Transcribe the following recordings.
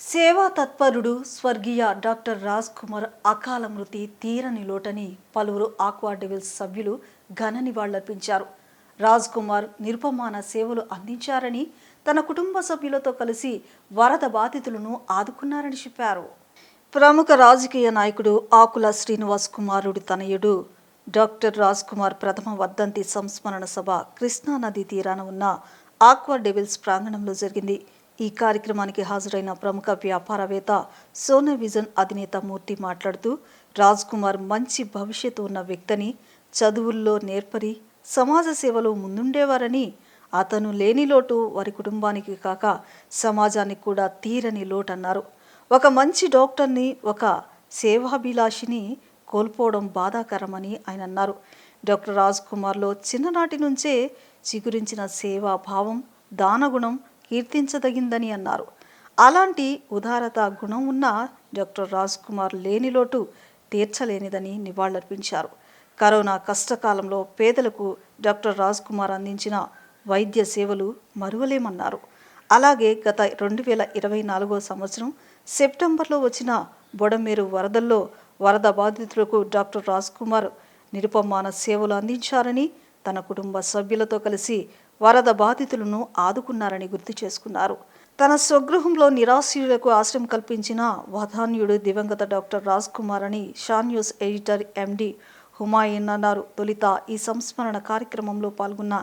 సేవా తత్పరుడు స్వర్గీయ డాక్టర్ రాజ్ కుమార్ అకాల మృతి తీరని లోటని పలువురు ఆక్వా డెవిల్స్ సభ్యులు ఘన నివాళులర్పించారు. రాజ్ కుమార్ నిర్పమాన సేవలు అందించారని తన కుటుంబ సభ్యులతో కలిసి వరద బాధితులను ఆదుకున్నారని చెప్పారు. ప్రముఖ రాజకీయ నాయకుడు ఆకుల శ్రీనివాస్ కుమారుడి తనయుడు డాక్టర్ రాజ్ కుమార్ ప్రథమ వర్ధంతి సంస్మరణ సభ కృష్ణానది తీరాన ఉన్న ఆక్వా డెవిల్స్ ప్రాంగణంలో జరిగింది. ఈ కార్యక్రమానికి హాజరైన ప్రముఖ వ్యాపారవేత్త సోనా విజన్ అధినేత మూర్తి మాట్లాడుతూ రాజ్ కుమార్ మంచి భవిష్యత్తు ఉన్న వ్యక్తిని చదువుల్లో నేర్పరి సమాజ సేవలో ముందుండేవారని అతను లేని లోటు వారి కుటుంబానికి కాక సమాజానికి కూడా తీరని లోటు అన్నారు ఒక మంచి డాక్టర్ని ఒక సేవాభిలాషిని కోల్పోవడం బాధాకరమని ఆయన అన్నారు. డాక్టర్ రాజ్ కుమార్లో చిన్ననాటి నుంచే చిగురించిన సేవాభావం దానగుణం కీర్తించదగిందని అన్నారు. అలాంటి ఉదారత గుణం ఉన్న డాక్టర్ రాజ్ కుమార్ లేని లోటు తీర్చలేనిదని నివాళులర్పించారు. కరోనా కష్టకాలంలో పేదలకు డాక్టర్ రాజ్ కుమార్ అందించిన వైద్య సేవలు మరువలేమన్నారు. అలాగే గత రెండు వేల ఇరవై నాలుగో సంవత్సరం సెప్టెంబర్లో వచ్చిన బొడమేరు వరదల్లో వరద బాధితులకు డాక్టర్ రాజ్ కుమార్ నిరుపమాన సేవలు అందించారని తన కుటుంబ సభ్యులతో కలిసి వరద బాధితులను ఆదుకున్నారని గుర్తు చేసుకున్నారు. తన స్వగృహంలో నిరాశ్రయులకు ఆశ్రయం కల్పించిన వధాన్యుడు దివంగత డాక్టర్ రాజ్ కుమార్ అని Shan news editor MD Humayun అన్నారు. తొలిత ఈ సంస్మరణ కార్యక్రమంలో పాల్గొన్న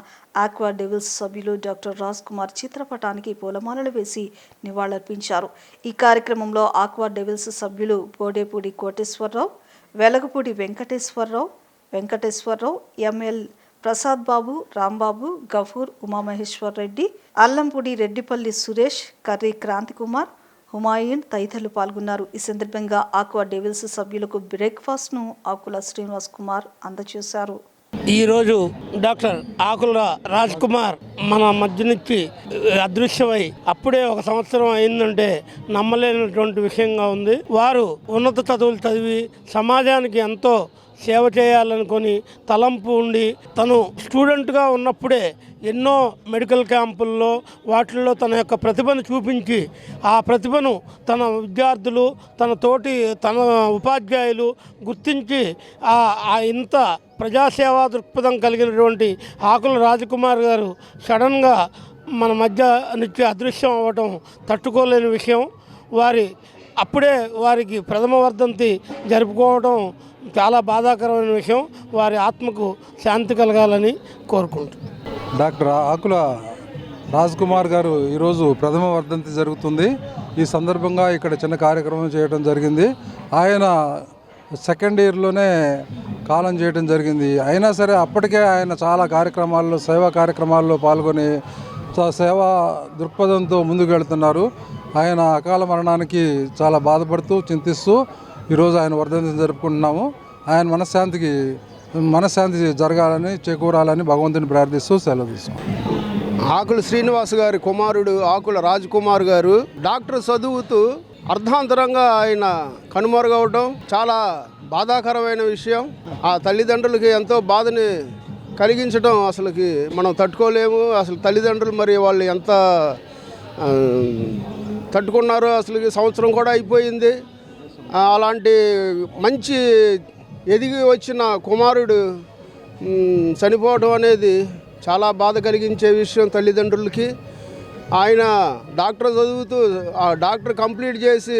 ఆక్వా డెవిల్స్ సభ్యులు డాక్టర్ రాజ్ కుమార్ చిత్రపటానికి పూలమాలలు వేసి నివాళులర్పించారు. ఈ కార్యక్రమంలో ఆక్వా డెవిల్స్ సభ్యులు బోడేపూడి కోటేశ్వరరావు వెలగపూడి వెంకటేశ్వరరావు వెంకటేశ్వరరావు ఎంఎల్ ప్రసాద్ బాబు రాంబాబు గఫూర్ ఉమామహేశ్వర్ రెడ్డి అల్లంపూడి రెడ్డిపల్లి సురేష్ కర్రీ క్రాంతి కుమార్ హుమాయూన్ తదితరులు పాల్గొన్నారు. ఈ సందర్భంగా ఆక్వా డెవిల్స్ సభ్యులకు బ్రేక్ఫాస్ట్ను ఆకుల శ్రీనివాస్ కుమార్ అందజేశారు. ఈరోజు డాక్టర్ ఆకుల రాజ్ కుమార్ మన మధ్య నుంచి అదృశ్యమై అప్పుడే ఒక సంవత్సరం అయిందంటే నమ్మలేనటువంటి విషయంగా ఉంది. వారు ఉన్నత చదువులు చదివి సమాజానికి ఎంతో సేవ చేయాలనుకొని తలంపు ఉండి తను స్టూడెంట్గా ఉన్నప్పుడే ఎన్నో మెడికల్ క్యాంపుల్లో వాటిల్లో తన యొక్క ప్రతిభను చూపించి ఆ ప్రతిభను తన విద్యార్థులు తన తోటి తన ఉపాధ్యాయులు గుర్తించి ఆ ఇంత ప్రజాసేవా దృక్పథం కలిగినటువంటి ఆకుల రాజకుమార్ గారు సడన్గా మన మధ్య నిత్య అదృశ్యం అవ్వటం తట్టుకోలేని విషయం. వారి అప్పుడే వారికి ప్రథమ వర్ధంతి జరుపుకోవడం చాలా బాధాకరమైన విషయం. వారి ఆత్మకు శాంతి కలగాలని కోరుకుంటున్నాను డాక్టర్ ఆకుల రాజ్ కుమార్ గారు ఈరోజు ప్రథమ వర్ధంతి జరుగుతుంది. ఈ సందర్భంగా ఇక్కడ చిన్న కార్యక్రమం చేయడం జరిగింది. ఆయన సెకండ్ ఇయర్లోనే కాలం చేయడం జరిగింది. అయినా సరే అప్పటికే ఆయన చాలా కార్యక్రమాల్లో సేవా కార్యక్రమాల్లో పాల్గొని సేవా దృక్పథంతో ముందుకు వెళ్తున్నారు ఆయన అకాల మరణానికి చాలా బాధపడుతూ చింతిస్తూ ఈరోజు ఆయన వర్ధంతిని జరుపుకుంటున్నాము. ఆయన మనశ్శాంతికి మనశ్శాంతి జరగాలని చేకూరాలని భగవంతుని ప్రార్థిస్తూ సెలవు తీసుకుంటాం ఆకుల శ్రీనివాస్ గారి కుమారుడు ఆకుల రాజ్కుమార్ గారు డాక్టర్ చదువుతూ అర్ధాంతరంగా ఆయన కనుమరుగవడం చాలా బాధాకరమైన విషయం. ఆ తల్లిదండ్రులకి ఎంతో బాధని కలిగించడం అసలుకి మనం తట్టుకోలేము. అసలు తల్లిదండ్రులు మరి వాళ్ళు ఎంత తట్టుకున్నారు అసలు సంవత్సరం కూడా అయిపోయింది. అలాంటి మంచి ఎదిగి వచ్చిన కుమారుడు చనిపోవడం అనేది చాలా బాధ కలిగించే విషయం తల్లిదండ్రులకి. ఆయన డాక్టర్ చదువుతూ ఆ డాక్టర్ కంప్లీట్ చేసి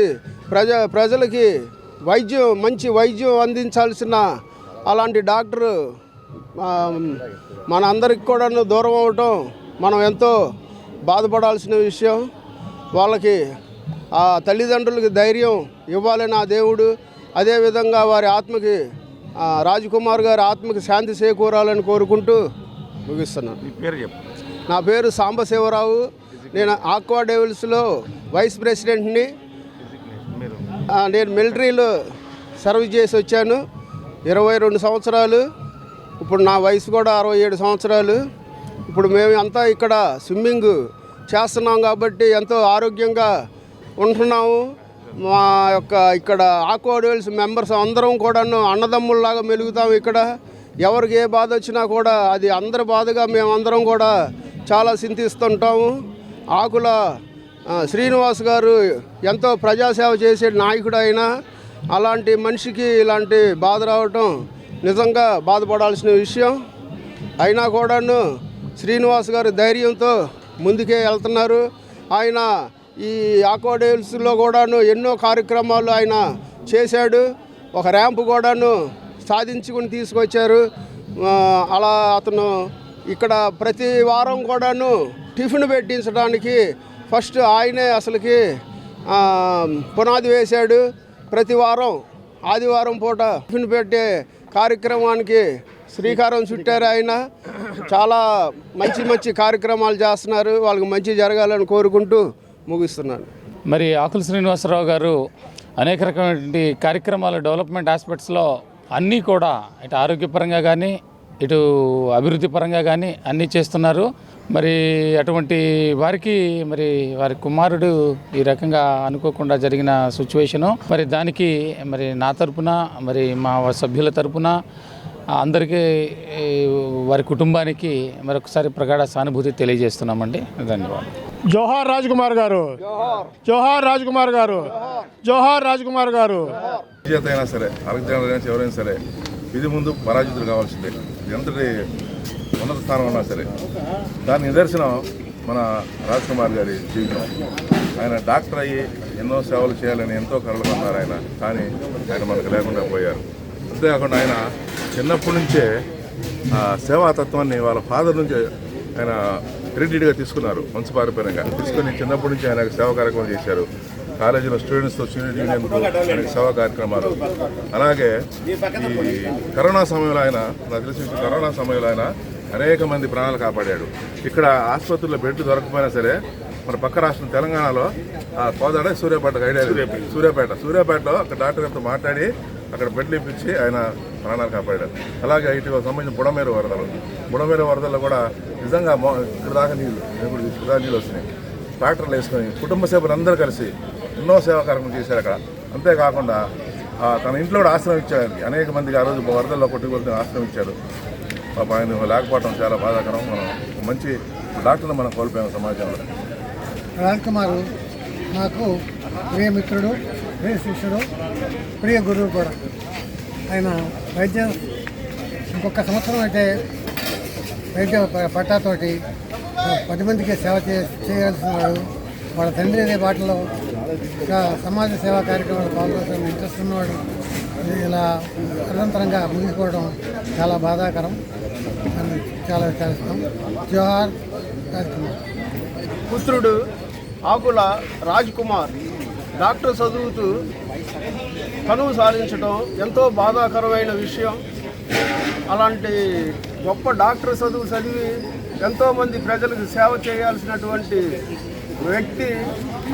ప్రజ ప్రజలకి వైద్యం మంచి వైద్యం అందించాల్సిన అలాంటి డాక్టర్ మన అందరికి కూడా దూరం అవటం మనం ఎంతో బాధపడాల్సిన విషయం. వాళ్ళకి ఆ తల్లిదండ్రులకి ధైర్యం ఇవ్వాలని ఆ దేవుడు అదేవిధంగా వారి ఆత్మకి రాజకుమార్ గారి ఆత్మకి శాంతి చేకూరాలని కోరుకుంటూ ముగిస్తున్నాను. నా పేరు సాంబశివరావు. నేను ఆక్వా డెవిల్స్లో వైస్ ప్రెసిడెంట్ని. నేను మిలిటరీలో సర్వీస్ చేసి వచ్చాను. ఇరవై రెండు సంవత్సరాలు. ఇప్పుడు నా వయసు కూడా అరవై ఏడు సంవత్సరాలు. ఇప్పుడు మేము అంతా ఇక్కడ స్విమ్మింగ్ చేస్తున్నాం కాబట్టి ఎంతో ఆరోగ్యంగా ఉంటున్నాము. మా యొక్క ఇక్కడ ఆక్వాడోల్స్ మెంబర్స్ అందరం కూడాను అన్నదమ్ముల్లాగా మెలుగుతాం ఇక్కడ. ఎవరికి ఏ బాధ వచ్చినా కూడా అది అందరి బాధగా మేమందరం కూడా చాలా చింతిస్తుంటాము. ఆకుల శ్రీనివాస్ గారు ఎంతో ప్రజాసేవ చేసే నాయకుడు అయినా అలాంటి మనిషికి ఇలాంటి బాధ రావటం నిజంగా బాధపడాల్సిన విషయం. అయినా కూడాను శ్రీనివాస్ గారు ధైర్యంతో ముందుకే వెళ్తున్నారు. ఆయన ఈ ఆకోడేల్స్లో కూడాను ఎన్నో కార్యక్రమాలు ఆయన చేశాడు. ఒక ర్యాంపు కూడాను సాధించుకుని తీసుకొచ్చారు. అలా అతను ఇక్కడ ప్రతి వారం కూడాను టిఫిన్ పెట్టించడానికి ఫస్ట్ ఆయనే అసలుకి పునాది వేశాడు. ప్రతి వారం ఆదివారం పూట టిఫిన్ పెట్టే కార్యక్రమానికి శ్రీకారం చుట్టారు ఆయన. చాలా మంచి మంచి కార్యక్రమాలు చేస్తున్నారు. వాళ్ళకి మంచి జరగాలని కోరుకుంటూ ముగిస్తున్నాను. మరి ఆకుల శ్రీనివాసరావు గారు అనేక రకమైనటువంటి కార్యక్రమాలు డెవలప్మెంట్ ఆస్పెక్ట్స్లో అన్నీ కూడా ఇటు ఆరోగ్యపరంగా కానీ ఇటు అభివృద్ధి పరంగా కానీ అన్నీ చేస్తున్నారు. మరి అటువంటి వారికి మరి వారి కుమారుడు ఈ రకంగా అనుకోకుండా జరిగిన సిచ్యువేషను మరి దానికి మరి నా తరపున మరి మా సభ్యుల తరపున అందరికీ వారి కుటుంబానికి మరొకసారి ప్రగాఢ సానుభూతి తెలియజేస్తున్నామండి. ధన్యవాదాలు. జోహార్ రాజ్ కుమార్ గారు. జోహార్ రాజ్ కుమార్ గారు. జోహార్ రాజ్ కుమార్ గారు. అయినా సరే అలెగ్జాండర్ అయినా ఎవరైనా సరే ఇది ముందు పరాజితులు కావాల్సిందే. ఎంతటి ఉన్నత స్థానం ఉన్నా సరే. దాని నిదర్శనం మన రాజ్ కుమార్ గారి జీవితం. ఆయన డాక్టర్ అయ్యి ఎన్నో సేవలు చేయాలని ఎంతో కలలు కన్నారు ఆయన. కానీ ఆయన మనకు లేకుండా పోయారు. అంతేకాకుండా ఆయన చిన్నప్పటి నుంచే సేవాతత్వాన్ని వాళ్ళ ఫాదర్ నుంచి ఆయన క్రెడిట్గా తీసుకున్నారు వంశపారపర్యంగా తీసుకుని చిన్నప్పటి నుంచి ఆయన సేవా కార్యక్రమం చేశారు. కాలేజీలో స్టూడెంట్స్తో స్టూడెంట్ యూనియన్ సేవా కార్యక్రమాలు. అలాగే ఈ కరోనా సమయంలో ఆయన నాకు తెలిసి కరోనా సమయంలో ఆయన అనేక మంది ప్రాణాలు కాపాడాడు. ఇక్కడ ఆసుపత్రిలో బెడ్ దొరకపోయినా సరే మన పక్క రాష్ట్రం తెలంగాణలో ఆ కోదాడ సూర్యాపేట ఐడియా సూర్యాపేట సూర్యాపేటలో ఒక డాక్టర్ గారితో మాట్లాడి అక్కడ బెడ్లు ఇప్పించి ఆయన ప్రాణాలు కాపాడారు. అలాగే ఇటీవల సంబంధించిన బుడమేరు వరదలు. బుడమేరు వరదల్లో కూడా నిజంగా ఇక్కడ దాకా నీళ్ళు ఇప్పుడు ఇక్కడ దాకా నీళ్ళు వస్తున్నాయి. ట్రాక్టర్లు వేసుకొని కుటుంబ సభ్యులు అందరూ కలిసి ఎన్నో సేవా కార్యక్రమం చేశారు అక్కడ. అంతేకాకుండా ఆ, తన ఇంట్లో కూడా ఆశ్రమం ఇచ్చారు. అనేక మందికి ఆ రోజు వరదల్లో కొట్టుకొని ఆశ్రమం ఇచ్చారు. పాప ఆయన లేకపోవడం చాలా బాధాకరం. మనం మంచి డాక్టర్ని మనం కోల్పోయాము సమాజంలో. రాజ్ కుమార్ నాకు ప్రియమిత్రుడు ప్రియ శిష్యుడు? ప్రియ గురువు కూడా. ఆయన వైద్యం ఇంకొక సంవత్సరం అయితే వైద్య పట్టాతోటి పది మందికి సేవ చే చేయాల్సిన వాడు వాళ్ళ తండ్రి అనే బాటలో ఇంకా సమాజ సేవా కార్యక్రమాలు పాల్గొనడం ఇంట్రెస్ట్ ఉన్నవాడు. ఇలా నిరంతరంగా ముగిసిపోవడం చాలా బాధాకరం. అని చాలా విచారిస్తాం. జోహార్ రాజ్ కుమార్. పుత్రుడు ఆకుల రాజ్ కుమార్. డాక్టర్ చదువుతూ కనువు సాధించడం ఎంతో బాధాకరమైన విషయం. అలాంటి గొప్ప డాక్టర్ చదువు చదివి ఎంతోమంది ప్రజలకు సేవ చేయాల్సినటువంటి వ్యక్తి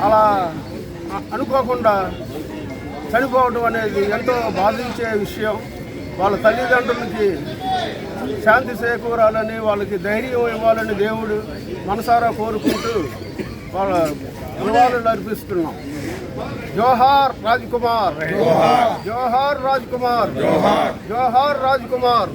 అలా అనుకోకుండా చనిపోవడం అనేది ఎంతో బాధించే విషయం. వాళ్ళ తల్లిదండ్రులకి శాంతి చేకూరాలని వాళ్ళకి ధైర్యం ఇవ్వాలని దేవుడు మనసారా కోరుకుంటూ వాళ్ళ నివాళులు అర్పిస్తున్నాం. జోహార్ రాజ్ కుమార్ జోహార్ రాజ్ కుమార్ జోహార్ రాజ్ కుమార్